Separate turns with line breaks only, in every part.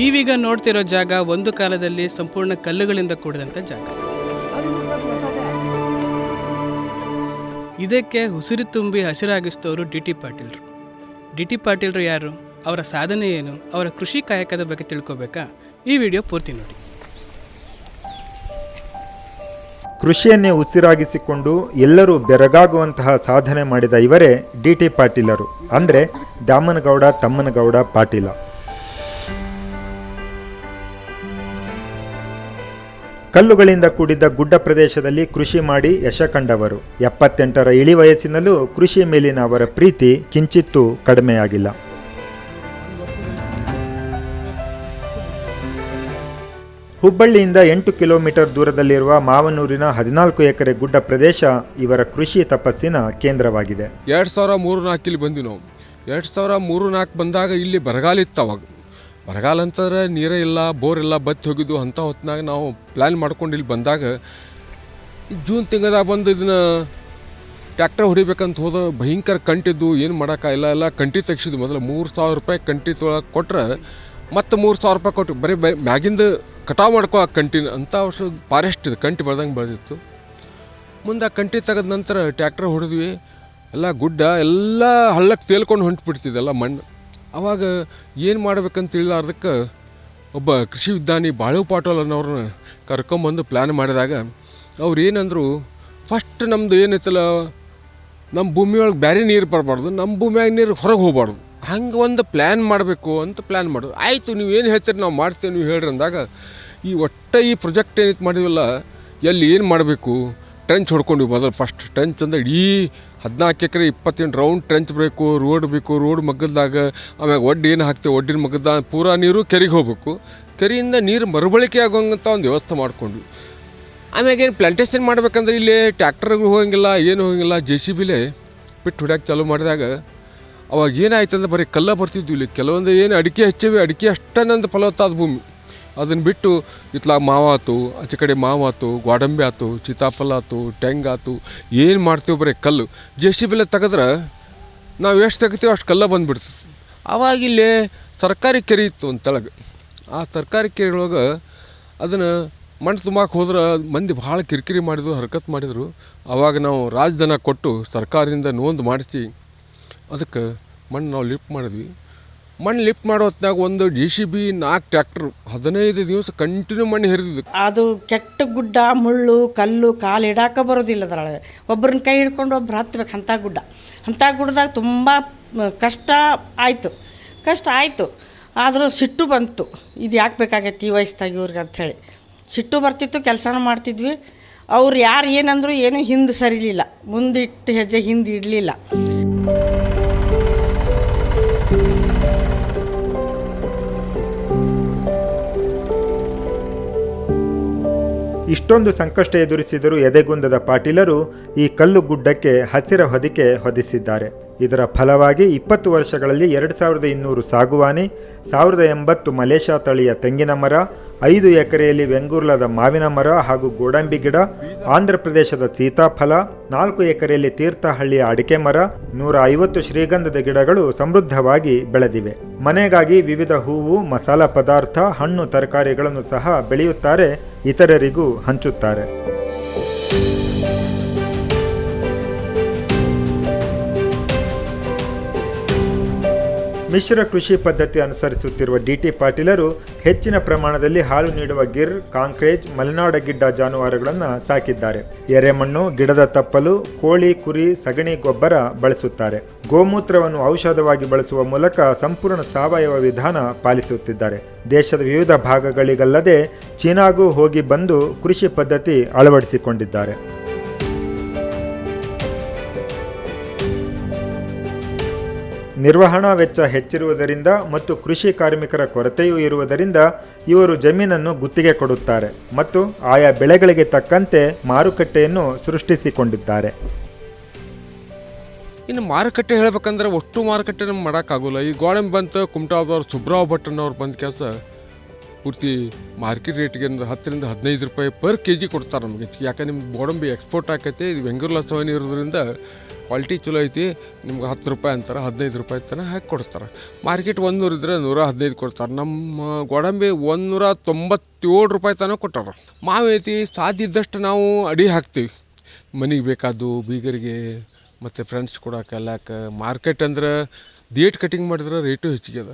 ನೀವೀಗ ನೋಡ್ತಿರೋ ಜಾಗ ಒಂದು ಕಾಲದಲ್ಲಿ ಸಂಪೂರ್ಣ ಕಲ್ಲುಗಳಿಂದ ಕೂಡಿದಂಥ ಜಾಗ. ಇದಕ್ಕೆ ಉಸಿರು ತುಂಬಿ ಹಸಿರಾಗಿಸಿದವರು ಡಿ ಟಿ ಪಾಟೀಲ್ರು. ಡಿ ಟಿ ಪಾಟೀಲ್ರು ಯಾರು? ಅವರ ಸಾಧನೆ ಏನು? ಅವರ ಕೃಷಿ ಕಾಯಕದ ಬಗ್ಗೆ ತಿಳ್ಕೊಬೇಕಾ? ಈ ವಿಡಿಯೋ ಪೂರ್ತಿ ನೋಡಿ.
ಕೃಷಿಯನ್ನೇ ಉಸಿರಾಗಿಸಿಕೊಂಡು ಎಲ್ಲರೂ ಬೆರಗಾಗುವಂತಹ ಸಾಧನೆ ಮಾಡಿದ ಇವರೇ ಡಿ ಟಿ ಪಾಟೀಲರು. ಅಂದರೆ ದಾಮನಗೌಡ, ತಮ್ಮನಗೌಡ, ಪಾಟೀಲ. ಕಲ್ಲುಗಳಿಂದ ಕೂಡಿದ್ದ ಗುಡ್ಡ ಪ್ರದೇಶದಲ್ಲಿ ಕೃಷಿ ಮಾಡಿ ಯಶ ಕಂಡವರು. ಎಪ್ಪತ್ತೆಂಟರ ಇಳಿ ವಯಸ್ಸಿನಲ್ಲೂ ಕೃಷಿ ಮೇಲಿನ ಅವರ ಪ್ರೀತಿ ಕಿಂಚಿತ್ತೂ ಕಡಿಮೆಯಾಗಿಲ್ಲ. ಹುಬ್ಬಳ್ಳಿಯಿಂದ ಎಂಟು ಕಿಲೋಮೀಟರ್ ದೂರದಲ್ಲಿರುವ ಮಾವನೂರಿನ ಹದಿನಾಲ್ಕು ಎಕರೆ ಗುಡ್ಡ ಪ್ರದೇಶ ಇವರ ಕೃಷಿ ತಪಸ್ಸಿನ ಕೇಂದ್ರವಾಗಿದೆ.
ಎರಡು ಸಾವಿರ ಮೂರು ನಾಲ್ಕಲ್ಲಿ ಬಂದ್ವಿ ನಾವು. ಎರಡು ಸಾವಿರ ಮೂರು ನಾಲ್ಕು ಬಂದಾಗ ಇಲ್ಲಿ ಬರಗಾಲ ಇತ್ತು ಅವಾಗ. ಬರಗಾಲ ಅಂತಂದ್ರೆ ನೀರೇ ಇಲ್ಲ, ಬೋರ್ ಇಲ್ಲ, ಬತ್ತಿ ಹೋಗಿದ್ದು ಅಂಥ ಹೊತ್ತಿನಾಗ ನಾವು ಪ್ಲ್ಯಾನ್ ಮಾಡ್ಕೊಂಡು ಇಲ್ಲಿ ಬಂದಾಗ ಜೂನ್ ತಿಂಗಳದಾಗ ಬಂದು ಇದನ್ನ ಟ್ಯಾಕ್ಟರ್ ಹೊಡಿಬೇಕಂತ ಹೋದ ಭಯಂಕರ ಕಂಟಿದ್ದು, ಏನು ಮಾಡೋಕ್ಕಾಗಿಲ್ಲ ಎಲ್ಲ ಕಂಟಿ ತೆಗ್ಸಿದ್ವಿ ಮೊದಲು ಮೂರು ಸಾವಿರ ರೂಪಾಯಿ ಕಂಟಿ ತೊಳಕ್ಕೆ ಕೊಟ್ರೆ ಮತ್ತೆ ಮೂರು ಸಾವಿರ ರೂಪಾಯಿ ಕೊಟ್ಟು ಬರೀ ಮ್ಯಾಗಿಂದ ಕಟಾವು ಮಾಡ್ಕೊ ಆ ಕಂಟಿನ ಅಂಥ ವರ್ಷ ಫಾರೆಸ್ಟ್ ಇದು ಕಂಟಿ ಬರ್ದಂಗೆ ಬೆಳೆದಿತ್ತು. ಮುಂದೆ ಆ ಕಂಟಿ ತೆಗೆದ ನಂತರ ಟ್ಯಾಕ್ಟರ್ ಹೊಡೆದ್ವಿ. ಎಲ್ಲ ಗುಡ್ಡ, ಎಲ್ಲ ಹಳ್ಳಕ್ಕೆ ತೇಲ್ಕೊಂಡು ಹೊಂಟ್ಬಿಡ್ತಿದ್ದೆಲ್ಲ ಮಣ್ಣು. ಅವಾಗ ಏನು ಮಾಡ್ಬೇಕಂತ ತಿಳಿಲಾರ್ದಕ್ಕೆ ಒಬ್ಬ ಕೃಷಿ ವಿಜ್ಞಾನಿ ಬಾಳು ಪಾಟೋಲ್ ಅನ್ನೋರನ್ನ ಕರ್ಕೊಂಬಂದು ಪ್ಲ್ಯಾನ್ ಮಾಡಿದಾಗ ಅವ್ರು ಏನಂದರು ಫಸ್ಟ್ ನಮ್ದು ಏನೈತಲ್ಲ ನಮ್ಮ ಭೂಮಿಯೊಳಗೆ ಬೇರೆ ನೀರು ಬರಬಾರ್ದು ನಮ್ಮ ಭೂಮಿಯಾಗ ನೀರು ಹೊರಗೆ ಹೋಗಬಾರ್ದು. ಹಂಗೆ ಒಂದು ಪ್ಲ್ಯಾನ್ ಮಾಡಬೇಕು ಅಂತ ಪ್ಲ್ಯಾನ್ ಮಾಡಿದ್ರು. ಆಯಿತು, ನೀವು ಏನು ಹೇಳ್ತೀರಿ, ನಾವು ಮಾಡ್ತೇವೆ, ನೀವು ಹೇಳ್ರಿ ಅಂದಾಗ ಈ ಒಟ್ಟ ಈ ಪ್ರೊಜೆಕ್ಟ್ ಏನೈತೆ ಮಾಡಿದ್ವಲ್ಲ, ಎಲ್ಲಿ ಏನು ಮಾಡಬೇಕು? ಟ್ರೆಂಚ್ ಹೊಡ್ಕೊಂಡು ಮೊದಲು ಫಸ್ಟ್ ಟ್ರೆಂಚ್ ಅಂದ್ರೆ ಇಡೀ ಹದಿನಾಲ್ಕು ಎಕರೆ, ಇಪ್ಪತ್ತೆಂಟು ರೌಂಡ್ ಟ್ರೆಂಚ್ ಬೇಕು ರೋಡ್ ಬೇಕು ರೋಡ್ ಮಗ್ಗದಾಗ ಆಮ್ಯಾಗ ಒಡ್ಡು ಏನು ಹಾಕ್ತೇವೆ, ಒಡ್ಡಿನ ಮಗ್ಗದ ಪೂರಾ ನೀರು ಕೆರೆಗೆ ಹೋಗ್ಬೇಕು. ಕೆರೆಯಿಂದ ನೀರು ಮರುಬಳಕೆ ಆಗುವಂಥ ಒಂದು ವ್ಯವಸ್ಥೆ ಮಾಡಿಕೊಂಡ್ವಿ. ಆಮ್ಯಾಗ ಏನು ಪ್ಲಾಂಟೇಶನ್ ಮಾಡ್ಬೇಕಂದ್ರೆ ಇಲ್ಲಿ ಟ್ಯಾಕ್ಟರ್ಗಳು ಹೋಗಂಗಿಲ್ಲ, ಏನು ಹೋಗಂಗಿಲ್ಲ ಜೆ ಸಿ ಬಿಲೇ ಬಿಟ್ಟು ಹೊಡ್ಯಾಕೆ ಚಾಲೂ ಮಾಡಿದಾಗ ಅವಾಗ ಏನಾಯ್ತು ಅಂದ್ರೆ ಬರೀ ಕಲ್ಲ ಬರ್ತಿದ್ವಿ ಇಲ್ಲಿ. ಕೆಲವೊಂದು ಏನು ಅಡಿಕೆ ಹಚ್ಚೇವಿ, ಅಡಿಕೆ ಅಷ್ಟೇ ನಂದು ಫಲವತ್ತಾದ ಭೂಮಿ. ಅದನ್ನು ಬಿಟ್ಟು ಇತ್ಲಾಗ ಮಾವಾತು ಆಚೆ ಕಡೆ ಮಾವಾತು ಗ್ವಾಡಂಬಿ ಆತು, ಸೀತಾಫಲ ಆತು ಟೆಂಗ್ ಆತು, ಏನು ಮಾಡ್ತೀವಿ ಬರೀ ಕಲ್ಲು. ಜೆ ಸಿ ಬಿಲೆ ತೆಗೆದ್ರೆ ನಾವು ಎಷ್ಟು ತೆಗಿತೀವಿ ಅಷ್ಟು ಕಲ್ಲ ಬಂದುಬಿಡ್ತದೆ. ಆವಾಗ ಇಲ್ಲಿ ಸರ್ಕಾರಿ ಕೆರೆ ಇತ್ತು ಅಂತೊಳಗೆ ತೆಳಗೆ. ಆ ಸರ್ಕಾರಿ ಕೆರೆಯೊಳಗೆ ಅದನ್ನು ಮಣ್ಣು ತುಂಬಕ್ಕೆ ಹೋದ್ರೆ ಮಂದಿ ಭಾಳ ಕಿರಿಕಿರಿ ಮಾಡಿದ್ರು, ಹರ್ಕತ್ ಮಾಡಿದರು. ಆವಾಗ ನಾವು ರಾಜಧನ ಕೊಟ್ಟು ಸರ್ಕಾರದಿಂದ ನೋಂದು ಮಾಡಿಸಿ, ಅದಕ್ಕೆ ಮಣ್ಣು ನಾವು ಲಿಫ್ಟ್ ಮಾಡಿದ್ವಿ. ಮಣ್ಣು ಲಿಫ್ಟ್ ಮಾಡೋ ಹೊತ್ನಾಗ ಒಂದು ಡಿ ಸಿ ಬಿ ನಾಲ್ಕು ಟ್ರ್ಯಾಕ್ಟರ್ ಹದಿನೈದು ದಿವಸ ಕಂಟಿನ್ಯೂ ಮಣ್ಣು ಹೆರಿದಿದ್ದು.
ಅದು ಕೆಟ್ಟ ಗುಡ್ಡ, ಮುಳ್ಳು, ಕಲ್ಲು, ಕಾಲು ಇಡಾಕ ಬರೋದಿಲ್ಲ ಅದರೊಳಗೆ. ಒಬ್ಬರನ್ನ ಕೈ ಹಿಡ್ಕೊಂಡು ಒಬ್ರು ಹತ್ಬೇಕು, ಅಂಥ ಗುಡ್ಡ. ಅಂಥ ಗುಡ್ಡದಾಗ ತುಂಬ ಕಷ್ಟ ಆಯಿತು. ಕಷ್ಟ ಆಯಿತು. ಆದರೂ ಸಿಟ್ಟು ಬಂತು. ಇದು ಯಾಕೆ ಬೇಕಾಗೈತಿ ಈ ವಯಸ್ಸಾಗಿ ಇವ್ರಿಗೆ ಅಂಥೇಳಿ ಸಿಟ್ಟು ಬರ್ತಿತ್ತು, ಕೆಲಸನ ಮಾಡ್ತಿದ್ವಿ. ಅವ್ರು ಯಾರು ಏನಂದ್ರು ಏನೂ ಹಿಂದೆ ಸರಿಲಿಲ್ಲ. ಮುಂದಿಟ್ಟು ಹೆಜ್ಜೆ ಹಿಂದೆ ಇಡಲಿಲ್ಲ.
ಇಷ್ಟೊಂದು ಸಂಕಷ್ಟ ಎದುರಿಸಿದರೂ ಎದೆಗುಂದದ ಪಾಟೀಲರು ಈ ಕಲ್ಲು ಗುಡ್ಡಕ್ಕೆ ಹಸಿರ ಹೊದಿಕೆ ಹೊದಿಸಿದ್ದಾರೆ. ಇದರ ಫಲವಾಗಿ ಇಪ್ಪತ್ತು ವರ್ಷಗಳಲ್ಲಿ ಎರಡು ಸಾವಿರದ ಇನ್ನೂರು ಸಾಗುವಾನಿ, ಸಾವಿರದ ಎಂಬತ್ತು ಮಲೇಷಾ ತಳಿಯ ತೆಂಗಿನ ಮರ ಐದು ಎಕರೆಯಲ್ಲಿ ವೆಂಗುರ್ಲದ ಮಾವಿನ ಮರ ಹಾಗೂ ಗೋಡಂಬಿ ಗಿಡ, ಆಂಧ್ರ ಪ್ರದೇಶದ ಸೀತಾಫಲ, ನಾಲ್ಕು ಎಕರೆಯಲ್ಲಿ ತೀರ್ಥಹಳ್ಳಿಯ ಅಡಿಕೆ ಮರ, ನೂರ ಐವತ್ತು ಶ್ರೀಗಂಧದ ಗಿಡಗಳು ಸಮೃದ್ಧವಾಗಿ ಬೆಳೆದಿವೆ. ಮನೆಗಾಗಿ ವಿವಿಧ ಹೂವು, ಮಸಾಲ ಪದಾರ್ಥ, ಹಣ್ಣು ತರಕಾರಿಗಳನ್ನು ಸಹ ಬೆಳೆಯುತ್ತಾರೆ, ಇತರರಿಗೂ ಹಂಚುತ್ತಾರೆ. ಮಿಶ್ರ ಕೃಷಿ ಪದ್ಧತಿ ಅನುಸರಿಸುತ್ತಿರುವ ಡಿಟಿ ಪಾಟೀಲರು ಹೆಚ್ಚಿನ ಪ್ರಮಾಣದಲ್ಲಿ ಹಾಲು ನೀಡುವ ಗಿರ್, ಕಾಂಕ್ರೇಜ್, ಮಲೆನಾಡ ಗಿಡ್ಡ ಜಾನುವಾರುಗಳನ್ನು ಸಾಕಿದ್ದಾರೆ. ಎರೆಮಣ್ಣು, ಗಿಡದ ತಪ್ಪಲು, ಕೋಳಿ, ಕುರಿ, ಸಗಣಿ, ಗೊಬ್ಬರ ಬಳಸುತ್ತಾರೆ. ಗೋಮೂತ್ರವನ್ನು ಔಷಧವಾಗಿ ಬಳಸುವ ಮೂಲಕ ಸಂಪೂರ್ಣ ಸಾವಯವ ವಿಧಾನ ಪಾಲಿಸುತ್ತಿದ್ದಾರೆ. ದೇಶದ ವಿವಿಧ ಭಾಗಗಳಿಗಲ್ಲದೆ ಚೀನಾಗೂ ಹೋಗಿ ಬಂದು ಕೃಷಿ ಪದ್ಧತಿ ಅಳವಡಿಸಿಕೊಂಡಿದ್ದಾರೆ. ನಿರ್ವಹಣಾ ವೆಚ್ಚ ಹೆಚ್ಚಿರುವುದರಿಂದ ಮತ್ತು ಕೃಷಿ ಕಾರ್ಮಿಕರ ಕೊರತೆಯೂ ಇರುವುದರಿಂದ ಇವರು ಜಮೀನನ್ನು ಗುತ್ತಿಗೆ ಕೊಡುತ್ತಾರೆ ಮತ್ತು ಆಯಾ ಬೆಳೆಗಳಿಗೆ ತಕ್ಕಂತೆ ಮಾರುಕಟ್ಟೆಯನ್ನು ಸೃಷ್ಟಿಸಿಕೊಂಡಿದ್ದಾರೆ.
ಇನ್ನು ಮಾರುಕಟ್ಟೆ ಹೇಳ್ಬೇಕಂದ್ರೆ ಒಟ್ಟು ಮಾರುಕಟ್ಟೆ ಮಾಡೋಕ್ಕಾಗೋಲ್ಲ. ಈ ಗೋಡಂಬಿ ಬಂತು, ಸುಬ್ರಾವ್ ಭಟ್ ಅನ್ನೋರು ಬಂದ ಕೆಲಸ ಪೂರ್ತಿ ಮಾರ್ಕೆಟ್ ರೇಟ್ಗೆ ಅಂದ್ರೆ ಹತ್ತರಿಂದ ಹದಿನೈದು ರೂಪಾಯಿ ಪರ್ ಕೆ ಜಿ ಕೊಡ್ತಾರೆ ನಮಗೆ. ಯಾಕೆ ನಿಮ್ಗೆ ಗೋಡಂಬಿ ಎಕ್ಸ್ಪೋರ್ಟ್ ಆಕೈತಿ, ಇದು ಬೆಂಗಳೂರು ಸವನಿ ಇರೋದ್ರಿಂದ ಕ್ವಾಲಿಟಿ ಚಲೋ ಐತಿ, ನಿಮ್ಗೆ ಹತ್ತು ರೂಪಾಯಿ ಅಂತಾರೆ, ಹದಿನೈದು ರೂಪಾಯಿ ತನಕ ಹಾಕಿ ಕೊಡ್ತಾರೆ. ಮಾರ್ಕೆಟ್ ಒಂದೂರು ಇದ್ರೆ ನೂರ ಹದಿನೈದು ಕೊಡ್ತಾರೆ. ನಮ್ಮ ಗೋಡಂಬಿ ಒಂದೂರ ತೊಂಬತ್ತೇಳು ರೂಪಾಯಿ ತನಕ ಕೊಟ್ಟಾರ. ಮಾವೈತಿ ಐತಿ, ಸಾಧ್ಯ ಇದ್ದಷ್ಟು ನಾವು ಅಡಿ ಹಾಕ್ತೀವಿ. ಮನೆಗೆ ಬೇಕಾದ್ದು ಬೀಗರಿಗೆ, ಮತ್ತು ಫ್ರೆಂಡ್ಸ್ ಎಲ್ಲಕ್ಕೆ ಮಾರ್ಕೆಟ್ ಅಂದ್ರೆ ಡೇಟ್ ಕಟಿಂಗ್ ಮಾಡಿದ್ರೆ ರೇಟು ಹೆಚ್ಚಿಗೆ ಅದ.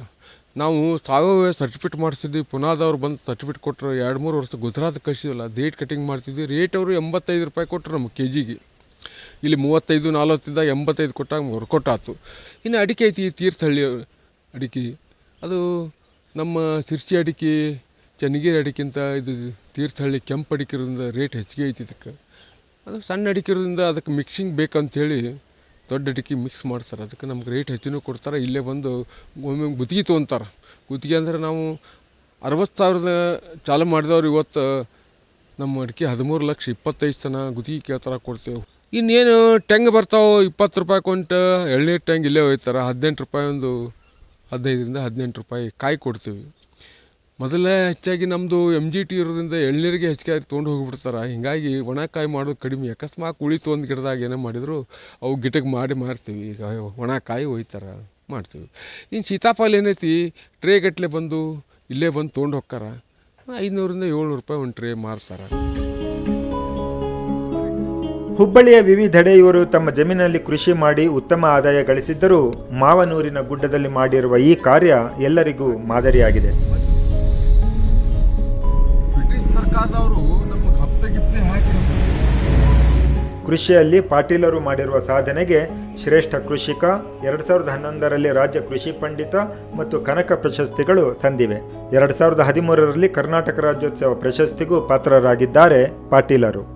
ನಾವು ಸಾವಯವ ಸರ್ಟಿಫಿಕೇಟ್ ಮಾಡಿಸಿದ್ವಿ. ಪುನಾದವ್ರು ಬಂದು ಸರ್ಟಿಫಿಕೇಟ್ ಕೊಟ್ಟರು ಎರಡು ಮೂರು ವರ್ಷ ಗುಜರಾತ್ ಕಳಿಸಿದ್ವಲ್ಲ ಡೇಟ್ ಕಟಿಂಗ್ ಮಾಡ್ತಿದ್ವಿ ರೇಟ್ ಅವರು ಎಂಬತ್ತೈದು ರೂಪಾಯಿ ಕೊಟ್ಟರು ನಮ್ಮ ಕೆ ಜಿಗೆ ಇಲ್ಲಿ ಮೂವತ್ತೈದು ನಲ್ವತ್ತಿಂದ ಎಂಬತ್ತೈದು ಕೊಟ್ಟಾಗ ವರ್ಕೌಟ್ ಆಯ್ತು ಇನ್ನು ಅಡಿಕೆ ಐತಿ ತೀರ್ಥಹಳ್ಳಿ ಅಡಿಕೆ. ಅದು ನಮ್ಮ ಸಿರ್ಸಿ ಅಡಿಕೆ, ಚನ್ನಗಿರಿ ಅಡಿಕೆಂತ ಇದು ತೀರ್ಥಹಳ್ಳಿ ಕೆಂಪು ಅಡಿಕೆ ಇರೋದ್ರಿಂದ ರೇಟ್ ಹೆಚ್ಚಿಗೆ ಐತಿ ಇದಕ್ಕೆ. ಅದು ಸಣ್ಣ ಅಡಿಕೆ ಇರೋದ್ರಿಂದ ಅದಕ್ಕೆ ಮಿಕ್ಸಿಂಗ್ ಬೇಕಂತೇಳಿ ದೊಡ್ಡ ಡಿಕ್ಕಿ ಮಿಕ್ಸ್ ಮಾಡ್ತಾರೆ. ಅದಕ್ಕೆ ನಮ್ಗೆ ರೇಟ್ ಹೆಚ್ಚಿನೂ ಕೊಡ್ತಾರೆ. ಇಲ್ಲೇ ಬಂದು ಒಮ್ಮೆ ಗುತ್ತಿಗೆ ತೊಗೊಂತಾರೆ. ಗುತ್ತಿಗೆ ಅಂದರೆ ನಾವು ಅರವತ್ತು ಸಾವಿರದ ಚಾಲು ಮಾಡಿದವ್ರು ಇವತ್ತು, ನಮ್ಮ ಅಡಿಕೆ ಹದಿಮೂರು ಲಕ್ಷ ಇಪ್ಪತ್ತೈದು ಜನ ಗುತ್ತಿಗೆ ಕೇಳ್ತಾರ ಕೊಡ್ತೇವೆ. ಇನ್ನೇನು ಟೆಂಗ್ ಬರ್ತಾವೆ ಇಪ್ಪತ್ತು ರೂಪಾಯಿ ಕೊಂಟ ಎಳ್ನೀರು ಟೆಂಗ್ ಇಲ್ಲೇ ಹೋಯ್ತಾರೆ ಹದಿನೆಂಟು ರೂಪಾಯಿ ಒಂದು ಹದಿನೈದರಿಂದ ಹದಿನೆಂಟು ರೂಪಾಯಿ ಕಾಯಿ ಕೊಡ್ತೀವಿ. ಮೊದಲೇ ಹೆಚ್ಚಾಗಿ ನಮ್ಮದು ಎಂ ಜಿ ಟಿ ಇರೋದ್ರಿಂದ ಎಳ್ನೀರಿಗೆ ಹೆಚ್ಚಾಗಿ ತೊಗೊಂಡು ಹೋಗಿಬಿಡ್ತಾರೆ. ಹೀಗಾಗಿ ಒಣಕಾಯಿ ಮಾಡೋದು ಕಡಿಮೆ. ಅಕಸ್ಮಾತ್ ಉಳಿತು ಒಂದು ಗಿಡದಾಗ ಏನೇ ಮಾಡಿದ್ರು ಅವು ಗಿಡಕ್ಕೆ ಮಾಡಿ ಮಾರ್ತೀವಿ. ಈಗ ಒಣಕಾಯಿ ಒಯ್ತಾರೆ, ಮಾಡ್ತೀವಿ. ಇನ್ನು ಸೀತಾಫಲ ಏನೈತಿ? ಟ್ರೇ ಗಟ್ಟಲೆ ಬಂದು ಇಲ್ಲೇ ಬಂದು ತೊಗೊಂಡು ಹೋಗ್ತಾರ. ಐದುನೂರಿಂದ ಏಳ್ನೂರು ರೂಪಾಯಿ ಒಂದು ಟ್ರೇ ಮಾರ್ತಾರೆ.
ಹುಬ್ಬಳ್ಳಿಯ ವಿವಿಧೆಡೆ ಇವರು ತಮ್ಮ ಜಮೀನಲ್ಲಿ ಕೃಷಿ ಮಾಡಿ ಉತ್ತಮ ಆದಾಯ ಗಳಿಸಿದ್ದರೂ ಮಾವನೂರಿನ ಗುಡ್ಡದಲ್ಲಿ ಮಾಡಿರುವ ಈ ಕಾರ್ಯ ಎಲ್ಲರಿಗೂ ಮಾದರಿಯಾಗಿದೆ.
ಹಾಕಿ
ಕೃಷಿಯಲ್ಲಿ ಪಾಟೀಲರು ಮಾಡಿರುವ ಸಾಧನೆಗೆ ಶ್ರೇಷ್ಠ ಕೃಷಿಕ, ಎರಡು ಸಾವಿರದ ಹನ್ನೊಂದರಲ್ಲಿ ರಾಜ್ಯ ಕೃಷಿ ಪಂಡಿತ ಮತ್ತು ಕನಕ ಪ್ರಶಸ್ತಿಗಳು ಸಂದಿವೆ. ಎರಡು ಸಾವಿರದ ಹದಿಮೂರರಲ್ಲಿ ಕರ್ನಾಟಕ ರಾಜ್ಯೋತ್ಸವ ಪ್ರಶಸ್ತಿಗೂ ಪಾತ್ರರಾಗಿದ್ದಾರೆ ಪಾಟೀಲರು.